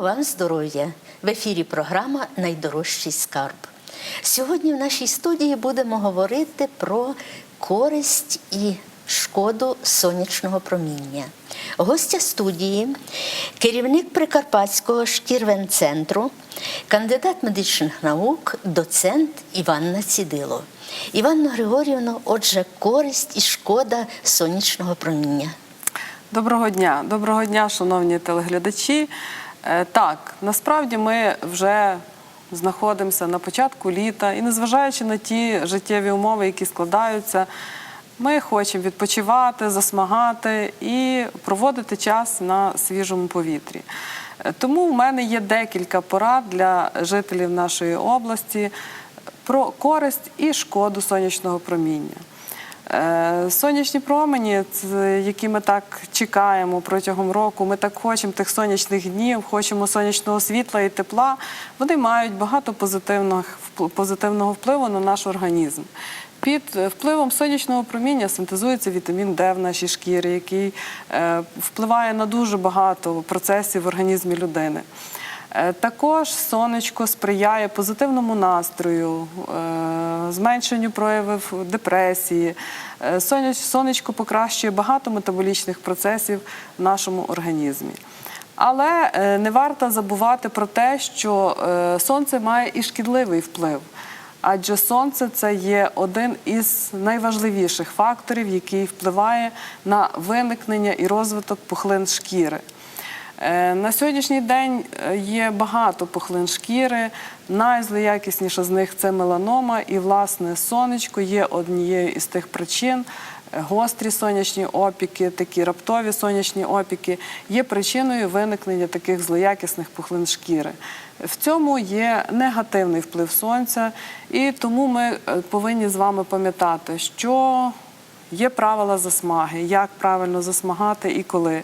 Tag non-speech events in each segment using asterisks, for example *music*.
Вам здоров'я! В ефірі програма Найдорожчий скарб. Сьогодні в нашій студії будемо говорити про користь і шкоду сонячного проміння. Гостя студії, керівник Прикарпатського шкірвенцентру, кандидат медичних наук, доцент Іванна Цідило. Іванно Григорівно, отже, користь і шкода сонячного проміння. Доброго дня, доброго дня, шановні телеглядачі. Е, Так, насправді ми вже знаходимося на початку літа, і незважаючи на ті життєві умови, які складаються, ми хочемо відпочивати, засмагати і проводити час на свіжому повітрі. Е, Тому в мене є декілька порад для жителів нашої області про користь і шкоду сонячного проміння. Е, Сонячні промені, які ми так чекаємо протягом року, ми так хочемо тих сонячних днів, хочемо сонячного світла і тепла. Вони мають багато позитивного впливу на наш організм. Під е, впливом сонячного проміння синтезується вітамін Д в нашій шкірі, який е, впливає на дуже багато процесів в організмі людини. Також сонечко сприяє позитивному настрою, зменшенню проявів депресії. Е, Сонечко покращує багато метаболічних процесів в нашому організмі. Але е, не варто забувати про те, що е, сонце має і шкідливий вплив. Адже сонце це є один із найважливіших факторів, який впливає на виникнення і розвиток пухлин шкіри. Е, На сьогоднішній день е, є багато пухлин шкіри. Найзлоякісніша з них це меланома, і власне сонечко є однією із тих причин. Е, Гострі сонячні опіки, такі раптові сонячні опіки є причиною виникнення таких злоякісних пухлин шкіри. В цьому є негативний вплив сонця, і тому ми повинні з вами пам'ятати, що є правила засмаги, як правильно засмагати і коли.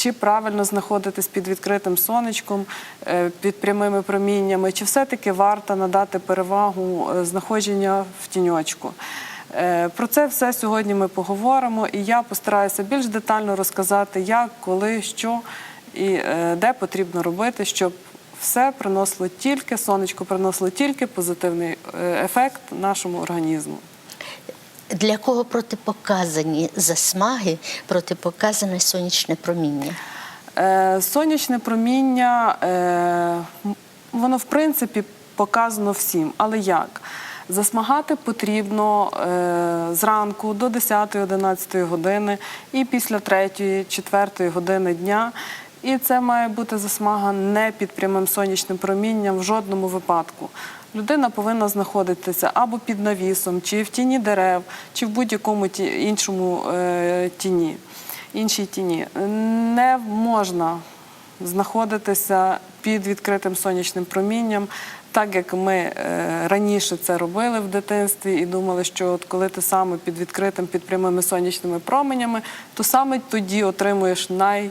Чи правильно знаходитись під відкритим сонечком, е, під прямими проміннями, чи все-таки варто надати перевагу е, знаходження в тіньочку? Е, Про це все сьогодні ми поговоримо, і я постараюся більш детально розказати, як, коли, що і де потрібно робити, щоб все приносило тільки сонечко, приносило тільки позитивний ефект нашому організму. Для кого протипоказані засмаги, протипоказане сонячне проміння? Е, Сонячне проміння, е, воно в принципі показано всім. Але як? Засмагати потрібно е, зранку до 10-11 години і після 3-4 години дня. І це має бути засмага не під прямим сонячним промінням в жодному випадку. Людина повинна знаходитися або під навісом, чи в тіні дерев, чи в будь-якому іншому е, тіні іншій тіні. Не можна знаходитися під відкритим сонячним промінням, так як ми е, раніше це робили в дитинстві і думали, що от коли ти саме під відкритим, під прямими сонячними променями, то саме тоді отримуєш най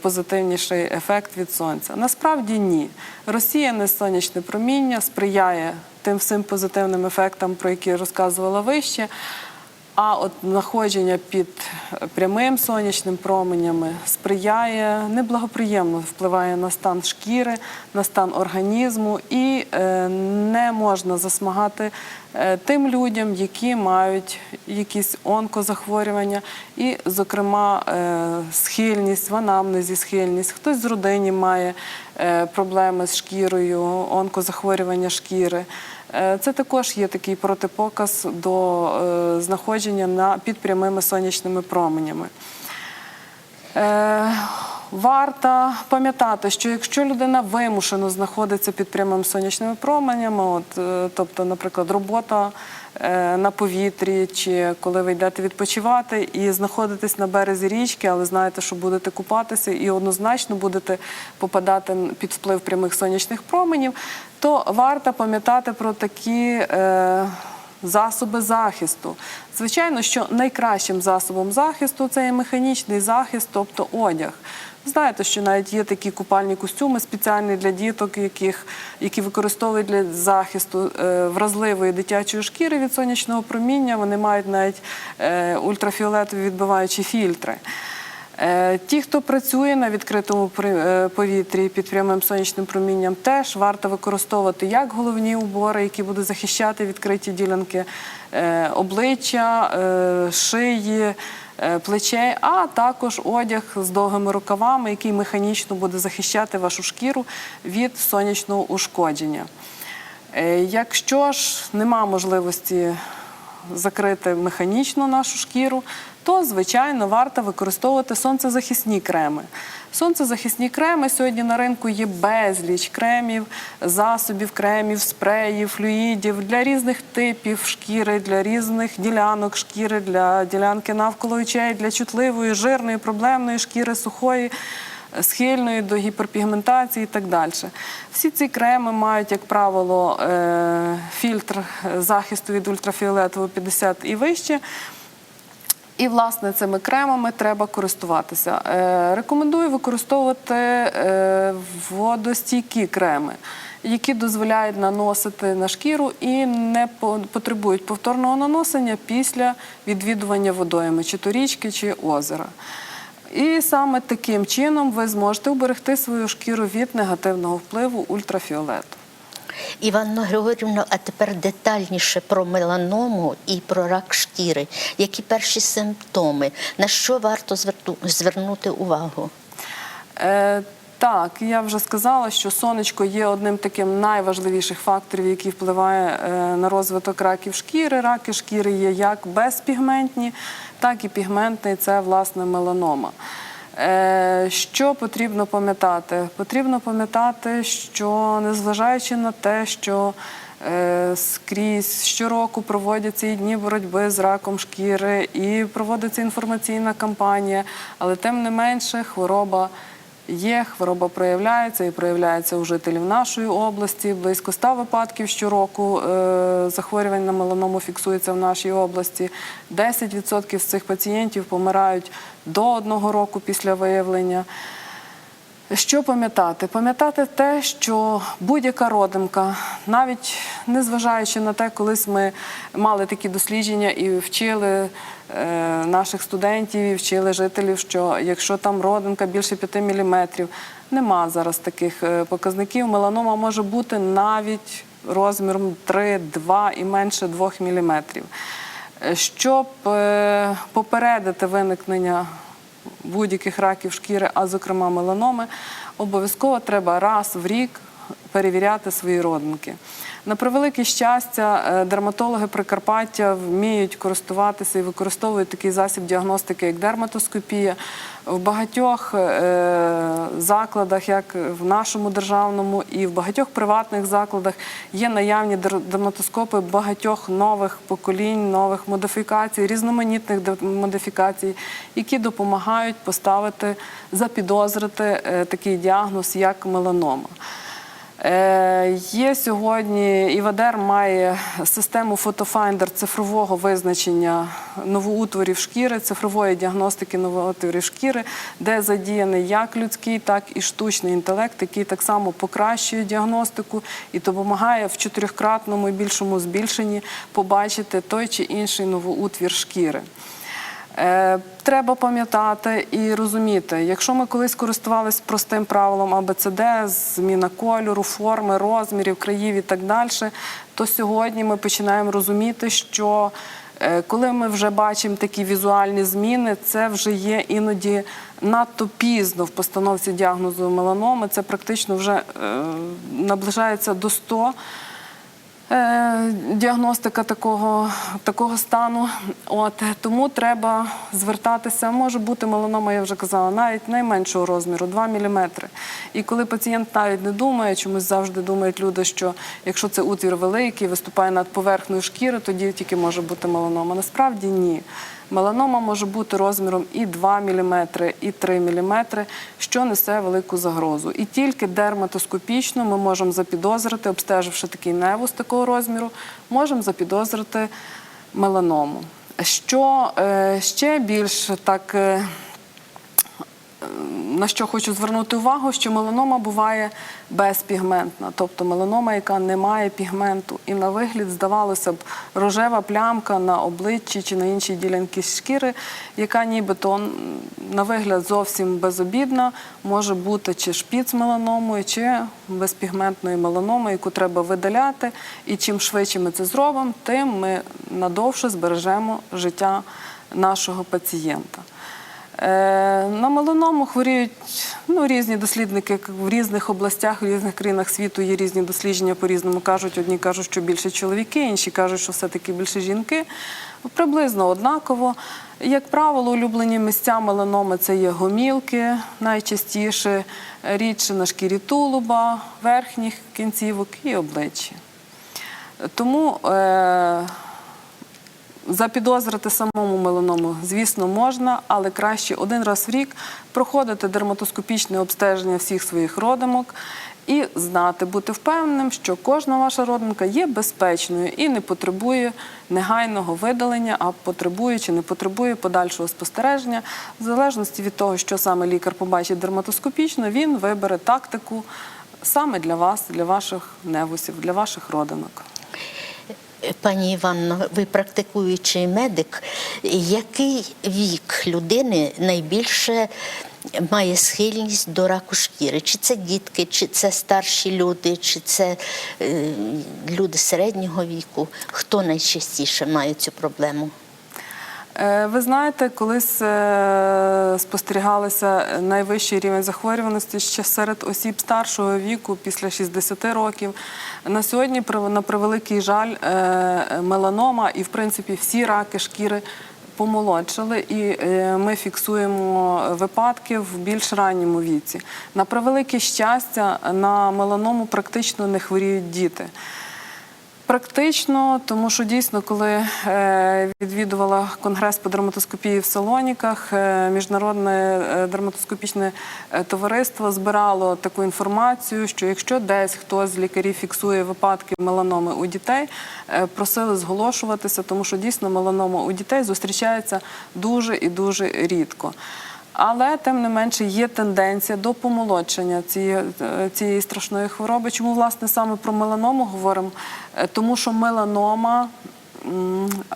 позитивніший ефект від сонця. Насправді ні. Розсіяне сонячне проміння сприяє тим всім позитивним ефектам, про які розказувала вище. А от знаходження під прямим сонячним променями сприяє неблагоприємно впливає на стан шкіри, на стан організму, і е, не можна засмагати е, тим людям, які мають якісь онкозахворювання, і, зокрема, е, схильність в анамнезі, схильність. Хтось з родині має е, проблеми з шкірою, онкозахворювання шкіри. Е, Це також є такий протипоказ до е, знаходження на під прямими сонячними променями. Варто пам'ятати, що якщо людина вимушено знаходиться під прямими сонячними променями, от, е, тобто, наприклад, робота е, на повітрі, чи коли ви йдете відпочивати і знаходитесь на березі річки, але знаєте, що будете купатися і однозначно будете попадати під вплив прямих сонячних променів, то варто пам'ятати про такі. Е, засоби захисту. Звичайно, що найкращим засобом захисту це є механічний захист, тобто одяг. Знаєте, що навіть є такі купальні костюми спеціальні для діток, які використовують для захисту е, вразливої дитячої шкіри від сонячного проміння. Вони мають навіть е, ультрафіолетові відбиваючі фільтри. Е, Ті, хто працює на відкритому повітрі під прямим сонячним промінням, теж варто використовувати як головні убори, які будуть захищати відкриті ділянки обличчя, шиї, плечей, а також одяг з довгими рукавами, який механічно буде захищати вашу шкіру від сонячного ушкодження. Е, Якщо ж нема можливості закрити механічно нашу шкіру, то звичайно варто використовувати сонцезахисні креми. Сонцезахисні креми сьогодні на ринку є безліч кремів, засобів, кремів, спреїв, флюїдів для різних типів шкіри, для різних ділянок шкіри, для ділянки навколо очей, для чутливої, жирної, проблемної шкіри, сухої схильної до гіперпігментації і так далі. Всі ці креми мають, як правило, е, фільтр захисту від ультрафіолетового 50 і вище. І, власне, цими кремами треба користуватися. Е, рекомендую використовувати е, водостійкі креми, які дозволяють наносити на шкіру і не потребують повторного наносення після відвідування водойми, чи то річки, чи озера. І саме таким чином ви зможете уберегти свою шкіру від негативного впливу ультрафіолету. Іванна Григорівна, а тепер детальніше про меланому і про рак шкіри. Які перші симптоми? На що варто звернути увагу? Так, я вже сказала, що сонечко є одним таким найважливіших факторів, який впливає е, на розвиток раків шкіри. Раки шкіри є як безпігментні, так і пігментний це власне меланома. Е, Що потрібно пам'ятати? Потрібно пам'ятати, що незважаючи на те, що е, скрізь щороку проводяться і дні боротьби з раком шкіри, і проводиться інформаційна кампанія, але тим не менше хвороба є, хвороба проявляється і проявляється у жителів нашої області. Близько 100 випадків щороку е, захворювань на меланому фіксується в нашій області. 10% з цих пацієнтів помирають до одного року після виявлення. Що пам'ятати? Пам'ятати те, що будь-яка родимка, навіть незважаючи на те, колись ми мали такі дослідження і вчили е, наших студентів, і вчили жителів, що якщо там родинка більше 5 мм, нема зараз таких е, показників. Меланома може бути навіть розміром 3, 2 і менше 2 мм. Е, Щоб попередити виникнення будь-яких раків шкіри, а зокрема меланоми, обов'язково треба раз в рік перевіряти свої родинки. На превелике щастя, е, дерматологи Прикарпаття вміють користуватися і використовують такий засіб діагностики, як дерматоскопія. В багатьох е, закладах, як в нашому державному і в багатьох приватних закладах, є наявні дерматоскопи багатьох нових поколінь, нових модифікацій, різноманітних модифікацій, які допомагають поставити, запідозрити е, такий діагноз, як меланома. Е, Є сьогодні Івадер має систему фотофайндер цифрового визначення новоутворів шкіри, цифрової діагностики новоутворів шкіри, де задіяний як людський, так і штучний інтелект, який так само покращує діагностику і допомагає в чотирьохкратному більшому збільшенні побачити той чи інший новоутвір шкіри. Е, Треба пам'ятати і розуміти, якщо ми колись користувалися простим правилом АБЦД, зміна кольору, форми, розмірів, країв і так далі, то сьогодні ми починаємо розуміти, що е, коли ми вже бачимо такі візуальні зміни, це вже є іноді надто пізно в постановці діагнозу меланоми. Це практично вже е, наближається до 100 Е, діагностика такого, такого стану. От, тому треба звертатися. Може бути меланома, я вже казала, навіть найменшого розміру 2 мм. І коли пацієнт навіть не думає, чомусь завжди думають люди, що якщо це утвір великий, виступає над поверхнею шкіри, тоді тільки може бути меланома. Насправді ні. Меланома може бути розміром і 2 мм, і 3 мм, що несе велику загрозу. І тільки дерматоскопічно ми можемо запідозрити, обстеживши такий невус такого розміру, можемо запідозрити меланому. Що е, ще більш так. На що хочу звернути увагу, що меланома буває безпігментна, тобто меланома, яка не має пігменту. І на вигляд, здавалося б, рожева плямка на обличчі чи на іншій ділянці шкіри, яка нібито на вигляд зовсім безобідна, може бути чи шпіц меланомою, чи безпігментною меланомою, яку треба видаляти. І чим швидше ми це зробимо, тим ми надовше збережемо життя нашого пацієнта. Е, На меланому хворіють ну, різні дослідники в різних областях, в різних країнах світу є різні дослідження по-різному кажуть. Одні кажуть, що більше чоловіки, інші кажуть, що все-таки більше жінки. Приблизно однаково. Як правило, улюблені місця меланоми це є гомілки, найчастіше, рідше на шкірі тулуба, верхніх кінцівок і обличчя. Тому е, Запідозрити самому меланому, звісно, можна, але краще один раз в рік проходити дерматоскопічне обстеження всіх своїх родимок і знати, бути впевненим, що кожна ваша родинка є безпечною і не потребує негайного видалення, а потребує чи не потребує подальшого спостереження. В залежності від того, що саме лікар побачить дерматоскопічно, він вибере тактику саме для вас, для ваших невусів, для ваших родинок. Пані Іванно, ви практикуючий медик, який вік людини найбільше має схильність до раку шкіри? Чи це дітки, чи це старші люди, чи це е, люди середнього віку? Хто найчастіше має цю проблему? Е, Ви знаєте, колись е, спостерігалися найвищий рівень захворюваності ще серед осіб старшого віку після 60 років. На сьогодні, на превеликий жаль, е, меланома і, в принципі, всі раки шкіри помолодшали, і ми фіксуємо випадки в більш ранньому віці. На превелике щастя, на меланому практично не хворіють діти. Практично, тому що дійсно, коли е, відвідувала конгрес по дерматоскопії в Салоніках, е, міжнародне е, дерматоскопічне е, товариство збирало таку інформацію, що якщо десь хтось з лікарів фіксує випадки меланоми у дітей, просили зголошуватися, тому що дійсно меланома у дітей зустрічається дуже і дуже рідко. Але тим не менше є тенденція до помолодшення цієї, е, цієї страшної хвороби. Чому власне саме про меланому говоримо? Е, Тому що меланома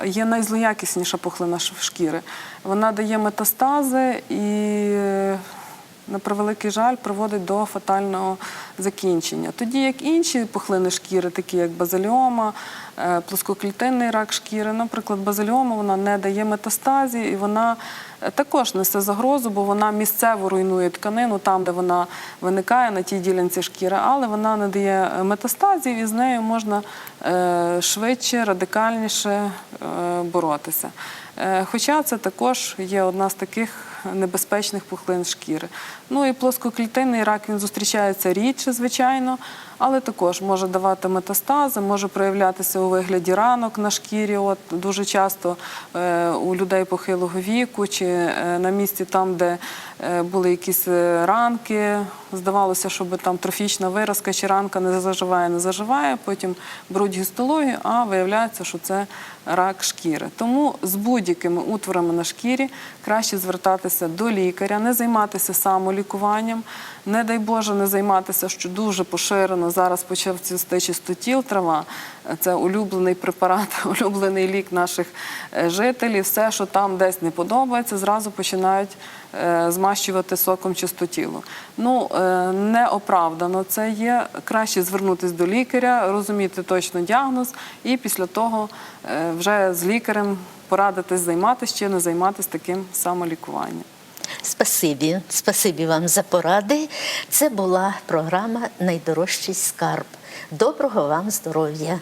є найзлоякісніша пухлина шкіри. Вона дає метастази і, на превеликий жаль, приводить до фатального закінчення. Тоді як інші пухлини шкіри, такі як базаліома, е, плоскоклітинний рак шкіри, наприклад, базаліома, вона не дає метастазів і вона е, також несе загрозу, бо вона місцево руйнує тканину там, де вона виникає на тій ділянці шкіри, але вона не дає е, метастазів, і з нею можна швидше, радикальніше боротися. Хоча це також є одна з таких небезпечних пухлин шкіри. Ну і плоскоклітинний рак він зустрічається рідше, звичайно, але також може давати метастази, може проявлятися у вигляді ранок на шкірі. От дуже часто е, у людей похилого віку чи е, на місці там, де були якісь е, ранки. Здавалося, щоб там трофічна виразка чи ранка не заживає, не заживає. Потім беруть гістологію, а виявляється, що це рак шкіри. Тому з будь-якими утворами на шкірі краще звертатися до лікаря, не займатися самолікуванням, не дай Боже, не займатися, що дуже поширено зараз почав цвісти чистотіл трава. Це улюблений препарат, *laughs* улюблений лік наших е, жителів. Все, що там десь не подобається, зразу починають е, змащувати соком чистотілу. Ну, е, неоправдано це є. Краще звернутися до лікаря, розуміти точно діагноз, і після того вже з лікарем порадитись займатися чи не займатися таким самолікуванням. Спасибі, спасибі вам за поради. Це була програма Найдорожчий скарб. Доброго вам здоров'я!